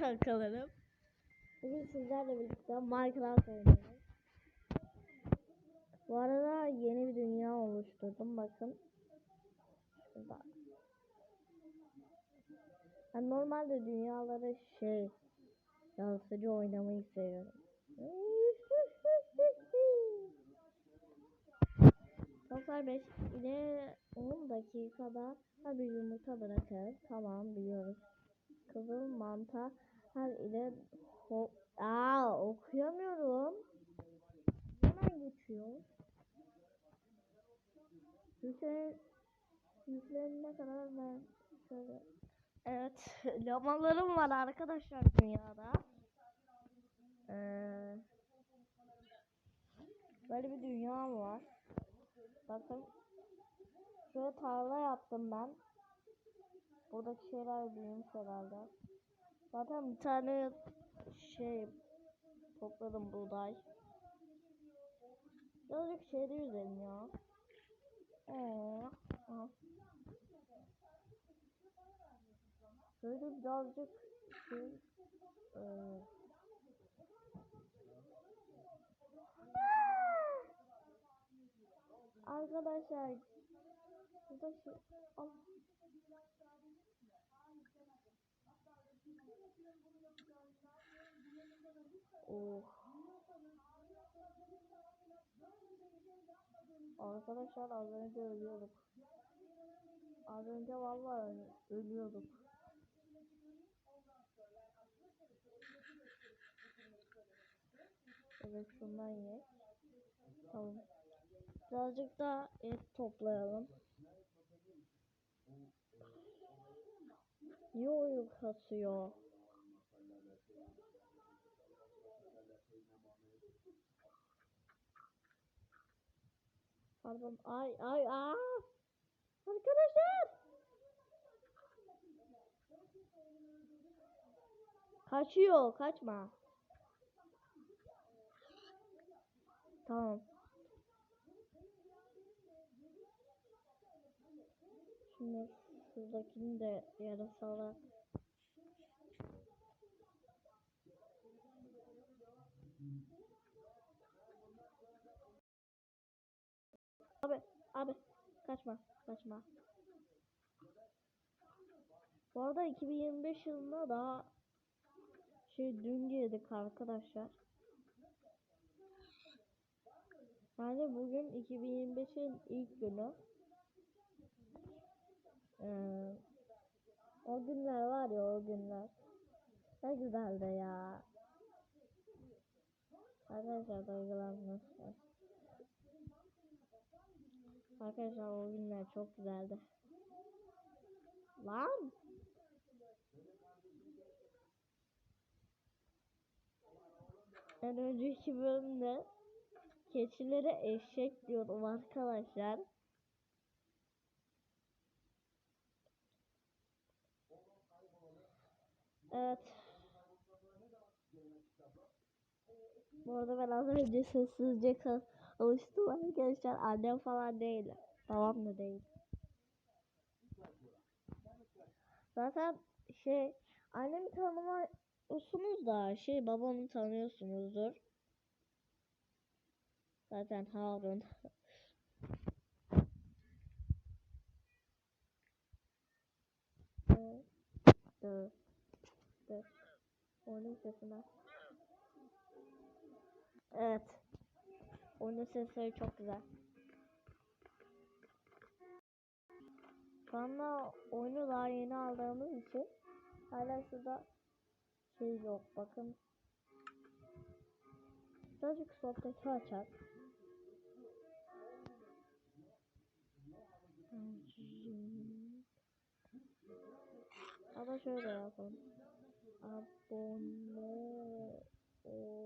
kankalarım. Bugün sizlerle birlikte Minecraft oynuyoruz. Bu arada yeni bir dünya oluşturdum bakın. Şurada. Ben normalde dünyaları şey yaratıcı oynamayı seviyorum. Dostlar 5 ile 10 dakikada bir yumurta bırakır. Tamam biliyoruz. Kızıl mantar ile ho Aa okuyamıyorum. Hemen geçiyor. Yükle yüklenene kadar ben şöyle Evet, lamalarım var arkadaşlar dünyada. Ee, böyle bir dünya var. Bakın. Şöyle tarla yaptım ben. Buradaki şeyler büyümüş herhalde. Zaten bir tane şey topladım buğday. Birazcık şeyde yüzelim ya. Oo. Aha. Şöyle birazcık şey e, Arkadaşlar burada şey al. Oh. Arkadaşlar az önce ölüyorduk. Az önce vallahi ölüyorduk. Evet şundan ye. Tamam. Birazcık daha et toplayalım. Niye oyun kasıyor? Pardon. Ay ay aa. Arkadaşlar. Kaçıyor. Kaçma. Tamam. Şimdi şuradakini de yarasala. Abi, abi kaçma, kaçma. Bu arada 2025 yılında daha şey dün girdik arkadaşlar. Yani bugün 2025'in ilk günü. Ee, o günler var ya o günler. Ne güzeldi ya. Arkadaşlar duygulanmışlar. Arkadaşlar o günler çok güzeldi. Lan! En önceki bölümde keçilere eşek diyordum arkadaşlar. Evet. Bu arada ben az önce sessizce alıştım arkadaşlar. Annem falan değil. Babam da değil. Zaten şey annemi tanımıyorsunuz da şey babamı tanıyorsunuzdur. Zaten Harun. Evet. Oyunun sesleri çok güzel. Şu anda oyunu daha yeni aldığımız için hala şurada şey yok. Bakın. Birazcık sohbeti açar. Ama şöyle yapalım. Abone ol.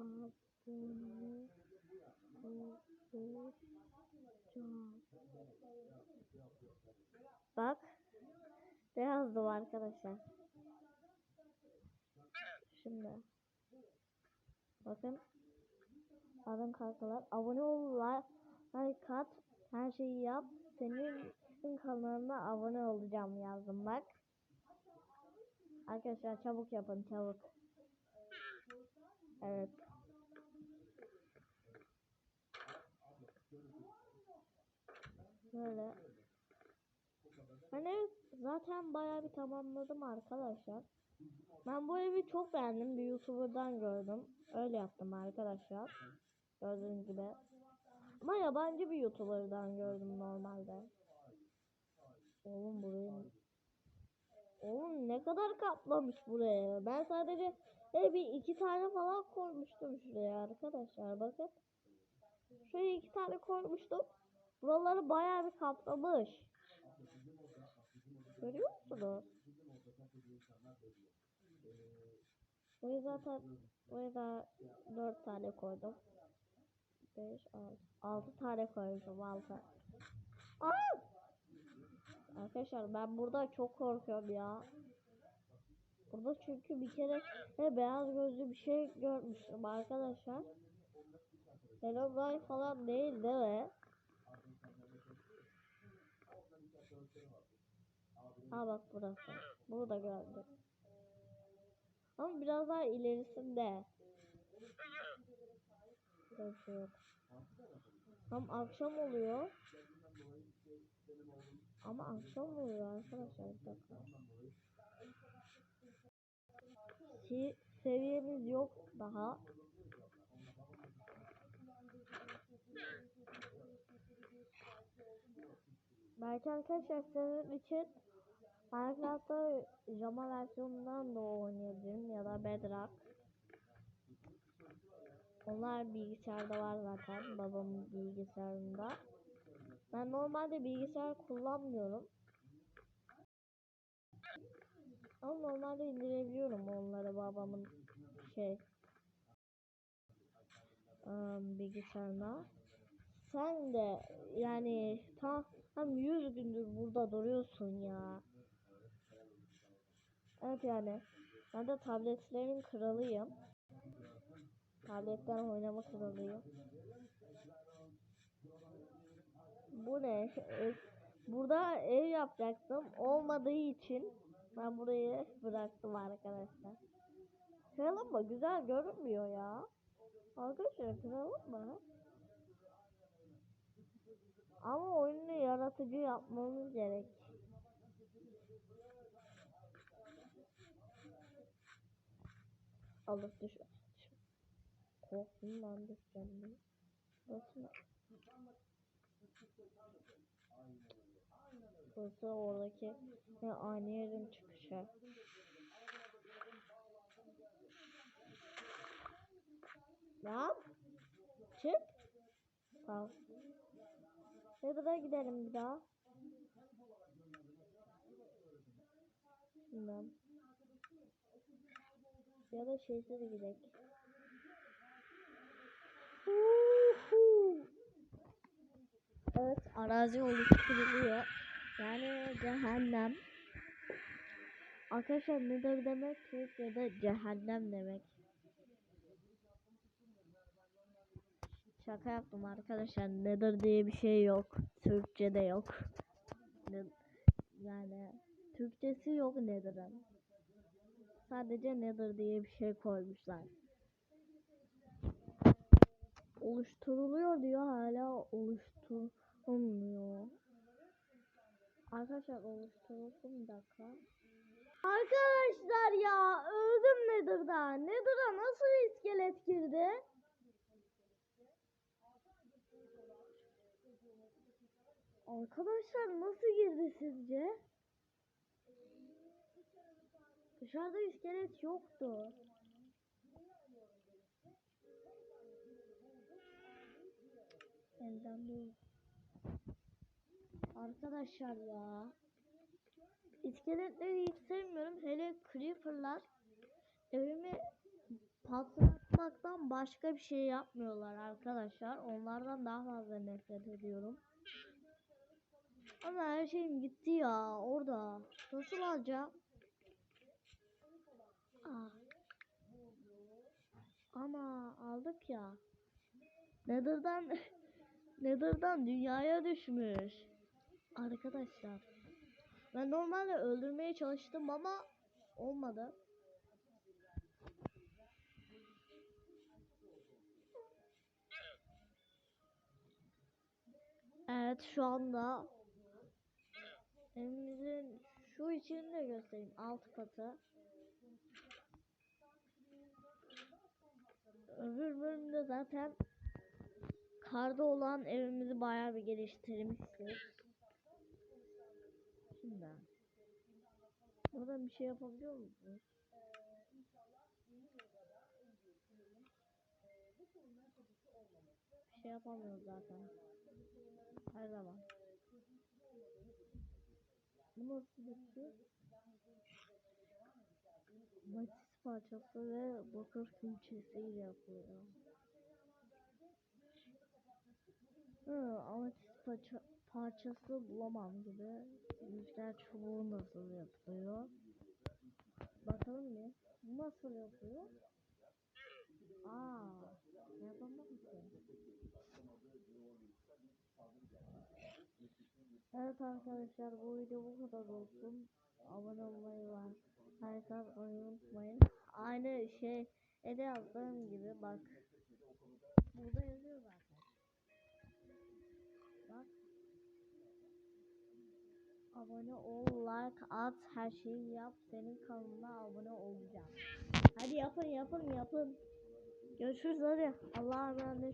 abone. Bak. Ne yazdım arkadaşlar. Şimdi. Bakın. Adam kalkalar. Abone ol, like at, her şeyi yap. Senin kanalına abone olacağım yazdım bak. Arkadaşlar çabuk yapın çabuk. Evet. Böyle. Ben ev zaten bayağı bir tamamladım arkadaşlar. Ben bu evi çok beğendim. Bir YouTuber'dan gördüm. Öyle yaptım arkadaşlar. Gördüğünüz gibi. Ama yabancı bir YouTuber'dan gördüm normalde. Oğlum burayı... Oğlum ne kadar kaplamış buraya. Ben sadece e, bir iki tane falan koymuştum şuraya arkadaşlar. Bakın. Şuraya iki tane koymuştum. Buraları bayağı bir kaplamış. Görüyor musunuz? Buraya zaten buraya da dört tane koydum. Beş, altı. Altı tane koymuşum altı. Aa! Arkadaşlar ben burada çok korkuyorum ya. Burada çünkü bir kere ne beyaz gözlü bir şey görmüştüm arkadaşlar. Herobrine falan değil değil mi? Ha bak burası. Burada gördüm. Ama biraz daha ilerisinde. Burada şey yok. Tam akşam oluyor. Ama akşam oluyor arkadaşlar bir dakika. Si seviyemiz yok daha. Belki arkadaşlar sizin için Minecraft'ta Jama versiyonundan da oynayabilirim ya da Bedrock. Onlar bilgisayarda var zaten babamın bilgisayarında. Ben normalde bilgisayar kullanmıyorum. Ama normalde indirebiliyorum onları babamın şey ım, bilgisayarına. Sen de yani tam tam 100 gündür burada duruyorsun ya. Evet yani ben de tabletlerin kralıyım. Tabletten oynama kralıyım. Bu ne? Ev- Burada ev yapacaktım. Olmadığı için ben burayı bıraktım arkadaşlar. Kıralım mı? Güzel görünmüyor ya. Arkadaşlar kıralım mı? Ama oyunu yaratıcı yapmamız gerek. Allah düş. Korktum lan düşeceğim diye. Burası ne? Oradaki ne ani yerin çıkışı. Ya çık. Tamam. Nether'a gidelim bir daha. Bilmem. Ya da şeyse de gidelim. Evet arazi oluşturuluyor. Yani cehennem. Arkadaşlar Nether demek Türkçe'de cehennem demek. Şaka yaptım arkadaşlar. Nether diye bir şey yok. Türkçe'de yok. Yani Türkçesi yok Nether'ın. Sadece Nether diye bir şey koymuşlar. Oluşturuluyor diyor hala oluşturulmuyor. Arkadaşlar oluşturulsun bir dakika. Arkadaşlar ya öldüm Nether'da. Nether'a nasıl iskelet girdi? Arkadaşlar nasıl girdi sizce? Dışarıda iskelet yoktu. Elden değil. Arkadaşlar ya. İskeletleri hiç sevmiyorum. Hele creeper'lar evimi patlatmaktan başka bir şey yapmıyorlar arkadaşlar. Onlardan daha fazla nefret ediyorum. Ama her şeyim gitti ya orada. Nasıl alacağım? Ah. Ama aldık ya. Nether'dan Nether'dan dünyaya düşmüş. Arkadaşlar. Ben normalde öldürmeye çalıştım ama olmadı. Evet şu anda evimizin şu içini de göstereyim alt katı. Öbür bölümde zaten karda olan evimizi bayağı bir geliştirmiştik. Şimdi burada bir şey yapabiliyor musunuz? Bir şey yapamıyoruz zaten. Her zaman. Bu nasıl bir şey? Parçası ve bakır külçesiyle yapılıyor. Hı, amatis parça, parçası bulamam gibi. Rüzgar çubuğu nasıl yapılıyor? Bakalım bir. Nasıl yapıyor? Aa, yapamam ki. Evet arkadaşlar bu video bu kadar olsun. Abone olmayı like atmayı unutmayın. Aynı şey ele yazdığım gibi bak. Burada yazıyor zaten. Bak. Abone ol, like at, her şeyi yap. Senin kanalına abone olacağım. Hadi yapın yapın yapın. Görüşürüz hadi. Allah'a emanet.